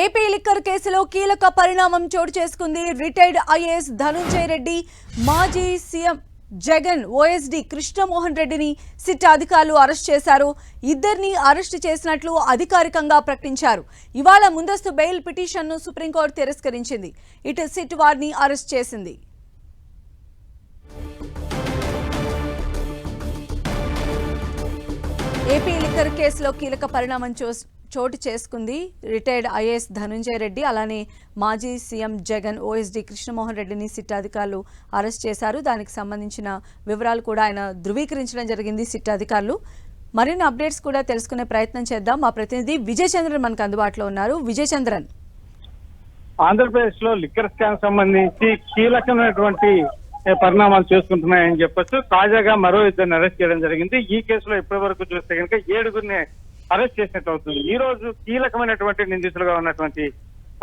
AP liquor కేసులో కీలక పరిణామం చోటు చేసుకుంది రిటైర్డ్ ఐఏఎస్ ధనుంజయ రెడ్డి మాజీ సీఎం జగన్ ఓఎస్డి కృష్ణమోహన్ రెడ్డిని సిట్ అధికారులు అరెస్ట్ చేశారు. ఇద్దరిని అరెస్ట్ చేసినట్లు అధికారికంగా ప్రకటించారు. ఇవాళ ముందస్తు బెయిల్ పిటిషన్ను సుప్రీంకోర్టు తిరస్కరించింది. ఇటు సిట్ వారిని అరెస్ట్ చేసింది. ఏపీ లిక్కర్ కేసులో కీలక పరిణామం చూ చోటు చేసుకుంది. రిటైర్డ్ ఐఏఎస్ ధనుంజయ రెడ్డి అలానే మాజీ సీఎం జగన్ ఓఎస్డీ కృష్ణమోహన్ రెడ్డిని సిట్ అధికారులు అరెస్ట్ చేశారు. దానికి సంబంధించిన వివరాలు కూడా ఆయన ధృవీకరించడం జరిగింది సిట్ అధికారులు మరిన్ని అప్డేట్స్ కూడా తెలుసుకునే ప్రయత్నం చేద్దాం. మా ప్రతినిధి విజయ్ చంద్రన్ మనకు అందుబాటులో ఉన్నారు. విజయ్ చంద్రన్ ఆంధ్రప్రదేశ్లో లిక్కర్ స్కామ్ సంబంధించి కీలకమైనటువంటి పరిణామాలు చేసుకుంటున్నాయని చెప్పొచ్చు. తాజాగా మరో ఇద్దరిని అరెస్ట్ చేయడం జరిగింది. ఈ కేసులో ఇప్పటి వరకు చూస్తే కనుక ఏడుగురిని అరెస్ట్ చేసినట్టు అవుతుంది. ఈ రోజు కీలకమైనటువంటి నిందితులుగా ఉన్నటువంటి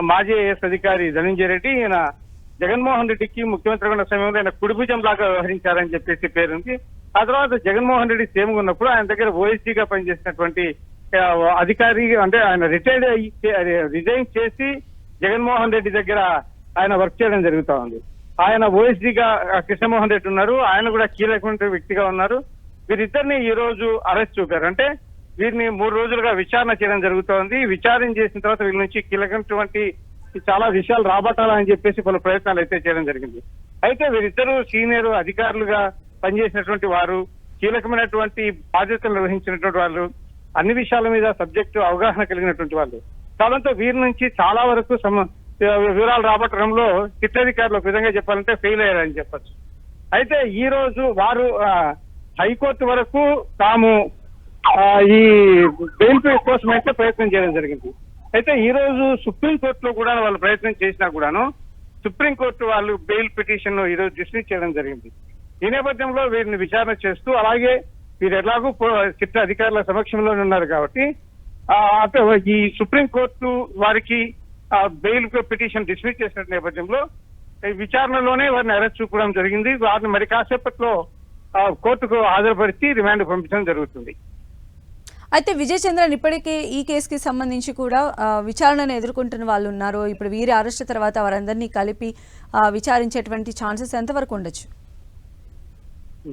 మాజీ ఐఎస్ అధికారి ధనంజయ రెడ్డి ఈయన జగన్మోహన్ రెడ్డికి ముఖ్యమంత్రి ఉన్న సమయంలో ఆయన కుడిభుజం లాగా వ్యవహరించారని చెప్పేసి పేరుంది. ఆ తర్వాత జగన్మోహన్ రెడ్డి సీఎం ఉన్నప్పుడు ఆయన దగ్గర ఓఎస్సీగా పనిచేసినటువంటి అధికారి అంటే ఆయన రిటైర్డ్ రిజైన్ చేసి జగన్మోహన్ రెడ్డి దగ్గర ఆయన వర్క్ చేయడం జరుగుతా ఉంది. ఆయన ఓఎస్డీగా కృష్ణమోహన్ రెడ్డి ఉన్నారు. ఆయన కూడా కీలకమైన వ్యక్తిగా ఉన్నారు. వీరిద్దరిని ఈ రోజు అరెస్ట్ చూపారు. అంటే వీరిని మూడు రోజులుగా విచారణ చేయడం జరుగుతోంది. విచారణ చేసిన తర్వాత వీళ్ళ నుంచి కీలకమైనటువంటి చాలా విషయాలు రాబట్టాలని చెప్పేసి పలు ప్రయత్నాలు అయితే చేయడం జరిగింది. అయితే వీరిద్దరూ సీనియర్ అధికారులుగా పనిచేసినటువంటి వారు కీలకమైనటువంటి బాధ్యతలు నిర్వహించినటువంటి వాళ్ళు అన్ని విషయాల మీద సబ్జెక్టు అవగాహన కలిగినటువంటి వాళ్ళు. కావడంతో వీరి నుంచి చాలా వరకు సమ వివరాలు రాబట్టడంలో చిత్తాధికారులు ఒక విధంగా చెప్పాలంటే ఫెయిల్ అయ్యారని చెప్పచ్చు. అయితే ఈ రోజు వారు హైకోర్టు వరకు తాము ఈ బెయిల్ కోసం అయితే ప్రయత్నం చేయడం జరిగింది. అయితే ఈ రోజు సుప్రీం కోర్టులో కూడా వాళ్ళు ప్రయత్నం చేసినా కూడాను సుప్రీం కోర్టు వాళ్ళు బెయిల్ పిటిషన్ ఈ రోజు డిస్మిస్ చేయడం జరిగింది. ఈ నేపథ్యంలో వీరిని విచారణ చేస్తూ అలాగే వీరు ఎలాగూ చిట్ట అధికారుల సమక్షంలోనే ఉన్నారు కాబట్టి అంటే ఈ సుప్రీం కోర్టు వారికి బెయిల్ పిటిషన్ డిస్మిస్ చేసిన నేపథ్యంలో ఈ విచారణలోనే వారిని అరెస్ట్ చూపడం జరిగింది. వారిని మరి కాసేపట్లో కోర్టుకు హాజరుపరిచి రిమాండ్ పంపించడం జరుగుతుంది. అయితే విజయ్ చంద్రన్ ఇప్పటికే ఈ కేసుకి సంబంధించి కూడా విచారణను ఎదుర్కొంటున్న వాళ్ళు ఉన్నారు. ఇప్పుడు వీరి అరెస్ట్ తర్వాత వారందరినీ కలిపి ఆ, విచారించేటువంటి ఛాన్సెస్ ఎంతవరకు ఉండొచ్చు?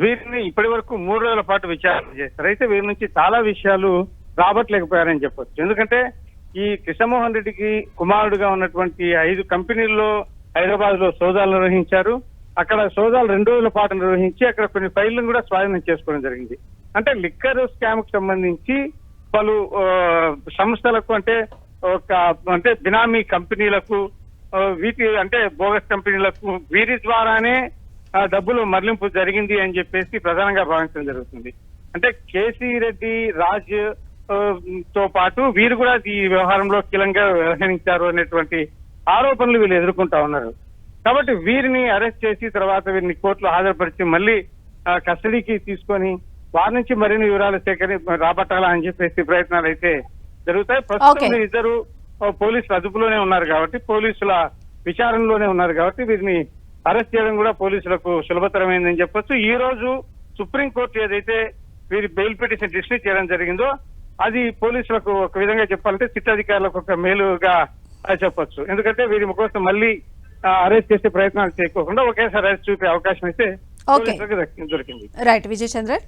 వీరిని ఇప్పటి వరకు మూడు రోజుల పాటు విచారణ చేస్తారు అయితే వీరి నుంచి చాలా విషయాలు రాబట్టలేకపోయారని చెప్పొచ్చు. ఎందుకంటే ఈ కృష్ణమోహన్ రెడ్డికి కుమారుడుగా ఉన్నటువంటి ఐదు కంపెనీల్లో హైదరాబాద్లో సోదాలు నిర్వహించారు. అక్కడ సోదాలు రెండు రోజుల పాటు నిర్వహించి అక్కడ కొన్ని ఫైళ్ళను కూడా స్వాధీనం చేసుకోవడం జరిగింది. అంటే లిక్కర్ స్కామ్కు సంబంధించి పలు సంస్థలకు అంటే ఒక అంటే బినామీ కంపెనీలకు వీటి అంటే బోగస్ కంపెనీలకు వీరి ద్వారానే డబ్బులు మరలింపు జరిగింది అని చెప్పేసి ప్రధానంగా భావించడం జరుగుతుంది. అంటే కేసీ రెడ్డి రాజ్తో పాటు వీరు కూడా ఈ వ్యవహారంలో కీలంగా వ్యవహరించారు అనేటువంటి ఆరోపణలు వీళ్ళు ఎదుర్కొంటా ఉన్నారు. కాబట్టి వీరిని అరెస్ట్ చేసి తర్వాత వీరిని కోర్టులో హాజరుపరిచి మళ్ళీ కస్టడీకి తీసుకొని వారి నుంచి మరిన్ని వివరాలు సేకరి రాబట్టాలా అని చెప్పేసి ప్రయత్నాలు అయితే జరుగుతాయి. ప్రస్తుతం ఆ, పోలీసులు అదుపులోనే ఉన్నారు కాబట్టి పోలీసుల విచారణలోనే ఉన్నారు కాబట్టి వీరిని అరెస్ట్ చేయడం కూడా పోలీసులకు సులభతరమైందని చెప్పొచ్చు. ఈ రోజు సుప్రీంకోర్టు ఏదైతే వీరి బెయిల్ పిటిషన్ డిస్మిస్ చేయడం జరిగిందో అది పోలీసులకు ఒక విధంగా చెప్పాలంటే చిట్టాధికారులకు ఒక మేలుగా చెప్పొచ్చు. ఎందుకంటే వీరి కోసం మళ్ళీ అరెస్ట్ చేసే ప్రయత్నాలు చేయకోకుండా ఒకేసారి అరెస్ట్ చూపే అవకాశం అయితే. పోలీసులకు దొరికింది. రైట్ విజయ్ చంద్రన్.